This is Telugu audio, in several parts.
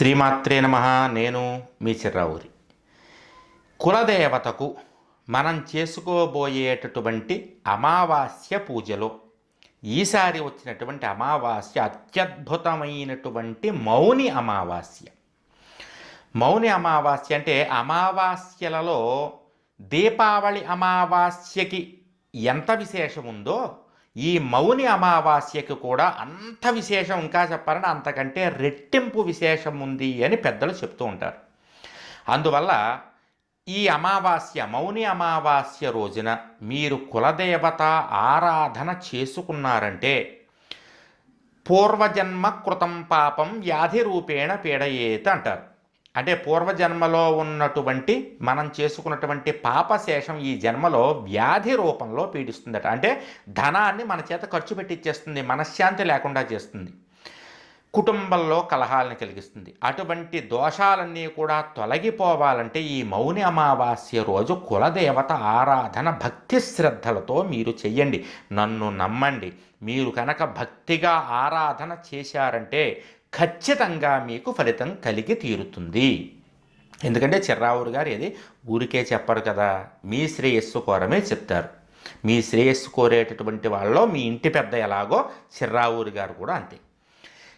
శ్రీమాత్రే నమ నేను మీ చిర్రావురి. కులదేవతకు మనం చేసుకోబోయేటటువంటి అమావాస్య పూజలో ఈసారి వచ్చినటువంటి అమావాస్య అత్యద్భుతమైనటువంటి మౌని అమావాస్య. మౌని అమావాస్య అంటే అమావాస్యలలో దీపావళి అమావాస్యకి ఎంత విశేషం ఉందో ఈ మౌని అమావాస్యకి కూడా అంత విశేషం ఇంకా చెప్పాలని అంతకంటే రెట్టింపు విశేషం ఉంది అని పెద్దలు చెప్తూ ఉంటారు. అందువల్ల ఈ అమావాస్య మౌని అమావాస్య రోజున మీరు కులదేవత ఆరాధన చేసుకున్నారంటే పూర్వజన్మ కృతం పాపం వ్యాధి రూపేణ పీడయేత అంటారు. అంటే పూర్వజన్మలో ఉన్నటువంటి మనం చేసుకున్నటువంటి పాపశేషం ఈ జన్మలో వ్యాధి రూపంలో పీడిస్తుందట. అంటే ధనాన్ని మన చేత ఖర్చు పెట్టిచ్చేస్తుంది మనశ్శాంతి లేకుండా చేస్తుంది. కుటుంబంలో కలహాలను కలిగిస్తుంది. అటువంటి దోషాలన్నీ కూడా తొలగిపోవాలంటే ఈ మౌని అమావాస్య రోజు కులదేవత ఆరాధన భక్తి శ్రద్ధలతో మీరు చెయ్యండి. నన్ను నమ్మండి. మీరు కనుక భక్తిగా ఆరాధన చేశారంటే ఖచ్చితంగా మీకు ఫలితం కలిగి తీరుతుంది. ఎందుకంటే చిర్రావురు గారు ఇది ఊరికే చెప్పరు కదా. మీ శ్రేయస్సు కోరమే చెప్తారు. మీ శ్రేయస్సు కోరేటటువంటి వాళ్ళలో మీ ఇంటి పెద్ద ఎలాగో చిర్రావూరు గారు కూడా అంతే.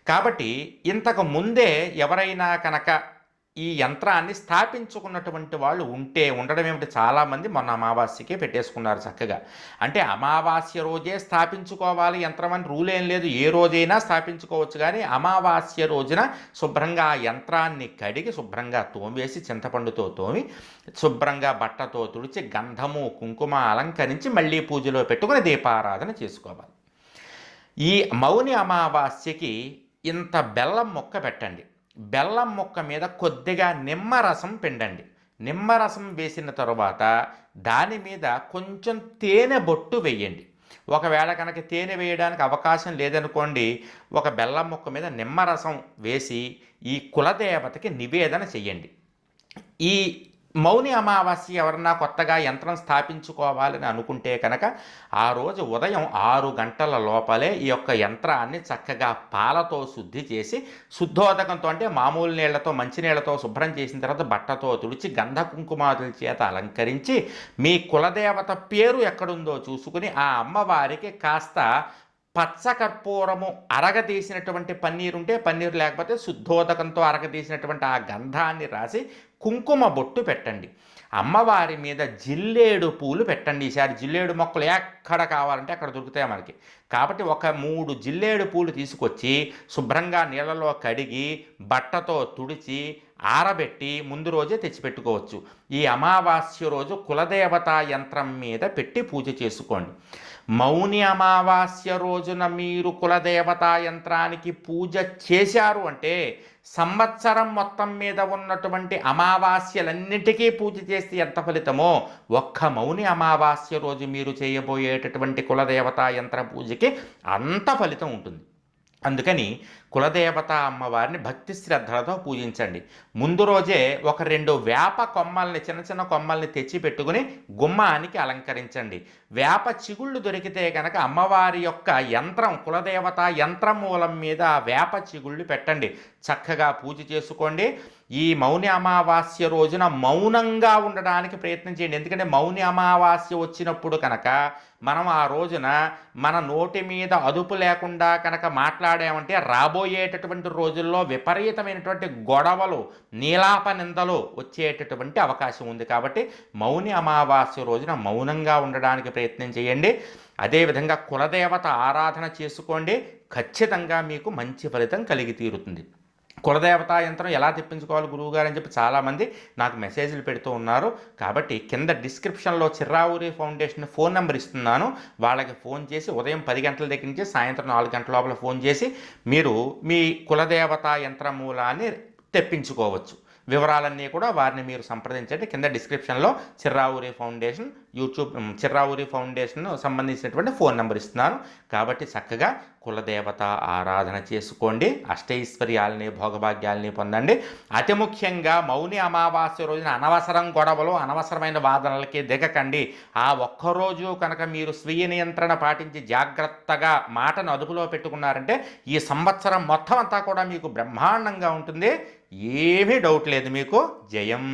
కాబట్టి ఇంతకు ముందే ఎవరైనా కనుక ఈ యంత్రాన్ని స్థాపించుకున్నటువంటి వాళ్ళు ఉంటే ఉండడం ఏమిటి? చాలామంది మొన్న అమావాస్యకే పెట్టేసుకున్నారు చక్కగా. అంటే అమావాస్య రోజే స్థాపించుకోవాలి యంత్రం అని రూల్ ఏం లేదు. ఏ రోజైనా స్థాపించుకోవచ్చు కానీ అమావాస్య రోజున శుభ్రంగా ఆ యంత్రాన్ని కడిగి శుభ్రంగా తోమేసి చింతపండుతో తోమి శుభ్రంగా బట్టతో తుడిచి గంధము కుంకుమ అలంకరించి మళ్ళీ పూజలో పెట్టుకుని దీపారాధన చేసుకోవాలి. ఈ మౌని అమావాస్యకి ఇంత బెల్లం మొక్క పెట్టండి. బెల్లం ముక్క మీద కొద్దిగా నిమ్మరసం పిండండి. నిమ్మరసం వేసిన తరువాత దాని మీద కొంచెం తేనె బొట్టు వేయండి. ఒకవేళ కనుక తేనె వేయడానికి అవకాశం లేదనుకోండి ఒక బెల్లం ముక్క మీద నిమ్మరసం వేసి ఈ కులదేవతకి నివేదన చెయ్యండి. ఈ మౌని అమావాస్య ఎవరన్నా కొత్తగా యంత్రం స్థాపించుకోవాలని అనుకుంటే కనుక ఆ రోజు ఉదయం ఆరు గంటల లోపలే ఈ యొక్క యంత్రాన్ని చక్కగా పాలతో శుద్ధి చేసి శుద్ధోదకంతో అంటే మామూలు నీళ్ళతో మంచినీళ్ళతో శుభ్రం చేసిన తర్వాత బట్టతో తుడిచి గంధ కుంకుమాదుల చేత అలంకరించి మీ కులదేవత పేరు ఎక్కడుందో చూసుకుని ఆ అమ్మవారికి కాస్త పచ్చకర్పూరము అరగదీసినటువంటి పన్నీరు ఉంటే పన్నీరు లేకపోతే శుద్ధోదకంతో అరగదీసినటువంటి ఆ గంధాన్ని రాసి కుంకుమ బొట్టు పెట్టండి. అమ్మవారి మీద జిల్లేడు పూలు పెట్టండి. ఈసారి జిల్లేడు మొక్కలు ఎక్కడ కావాలంటే అక్కడ దొరుకుతాయి మనకి. కాబట్టి ఒక మూడు జిల్లేడు పూలు తీసుకొచ్చి శుభ్రంగా నీళ్ళలో కడిగి బట్టతో తుడిచి ఆరబెట్టి ముందు రోజే తెచ్చిపెట్టుకోవచ్చు. ఈ అమావాస్య రోజు కులదేవతా యంత్రం మీద పెట్టి పూజ చేసుకోండి. మౌని అమావాస్య రోజున మీరు కులదేవతా యంత్రానికి పూజ చేశారు అంటే సంవత్సరం మొత్తం మీద ఉన్నటువంటి అమావాస్యలన్నిటికీ పూజ చేస్తే ఎంత ఫలితమో ఒక్క మౌని అమావాస్య రోజు మీరు చేయబోయేటటువంటి కులదేవతా యంత్ర పూజకి అంత ఫలితం ఉంటుంది. అందుకని కులదేవత అమ్మవారిని భక్తి శ్రద్ధలతో పూజించండి. ముందు రోజే ఒక రెండు వేప కొమ్మల్ని చిన్న చిన్న కొమ్మల్ని తెచ్చి పెట్టుకుని గుమ్మానికి అలంకరించండి. వేప చిగుళ్ళు దొరికితే కనుక అమ్మవారి యొక్క యంత్రం కులదేవత యంత్రం మూలం మీద వేప చిగుళ్ళు పెట్టండి. చక్కగా పూజ చేసుకోండి. ఈ మౌని అమావాస్య రోజున మౌనంగా ఉండడానికి ప్రయత్నం చేయండి. ఎందుకంటే మౌని అమావాస్య వచ్చినప్పుడు కనుక మనం ఆ రోజున మన నోటి మీద అదుపు లేకుండా కనుక మాట్లాడామంటే రాబోయేటటువంటి రోజుల్లో విపరీతమైనటువంటి గొడవలు నీలాప నిందలు వచ్చేటటువంటి అవకాశం ఉంది. కాబట్టి మౌని అమావాస్య రోజున మౌనంగా ఉండడానికి ప్రయత్నం చేయండి. అదేవిధంగా కులదేవత ఆరాధన చేసుకోండి. ఖచ్చితంగా మీకు మంచి ఫలితం కలిగి తీరుతుంది. కులదేవతా యంత్రం ఎలా తెప్పించుకోవాలి గురువుగారు అని చెప్పి చాలామంది నాకు మెసేజ్లు పెడుతూ ఉన్నారు. కాబట్టి కింద డిస్క్రిప్షన్లో చిర్రావురి ఫౌండేషన్ ఫోన్ నెంబర్ ఇస్తున్నాను. వాళ్ళకి ఫోన్ చేసి ఉదయం పది గంటల దగ్గర నుంచి సాయంత్రం నాలుగు గంటల లోపల ఫోన్ చేసి మీరు మీ కులదేవతా యంత్ర మూలాన్ని తెప్పించుకోవచ్చు. వివరాలన్నీ కూడా వారిని మీరు సంప్రదించండి. కింద డిస్క్రిప్షన్లో Chirravuri foundation YouTube Chirravuri foundation సంబంధించినటువంటి ఫోన్ నెంబర్ ఇస్తున్నాను కాబట్టి చక్కగా కులదేవత ఆరాధన చేసుకోండి. అష్టైశ్వర్యాలని భోగభాగ్యాలని పొందండి. అతి ముఖ్యంగా మౌని అమావాస్య రోజున అనవసరం గొడవలు అనవసరమైన వాదనలకి దిగకండి. ఆ ఒక్కరోజు కనుక మీరు స్వీయ నియంత్రణ పాటించి జాగ్రత్తగా మాటను అదుపులో పెట్టుకున్నారంటే ఈ సంవత్సరం మొత్తం అంతా కూడా మీకు బ్రహ్మాండంగా ఉంటుంది. ఏమీ డౌట్ లేదు మీకు. జయం.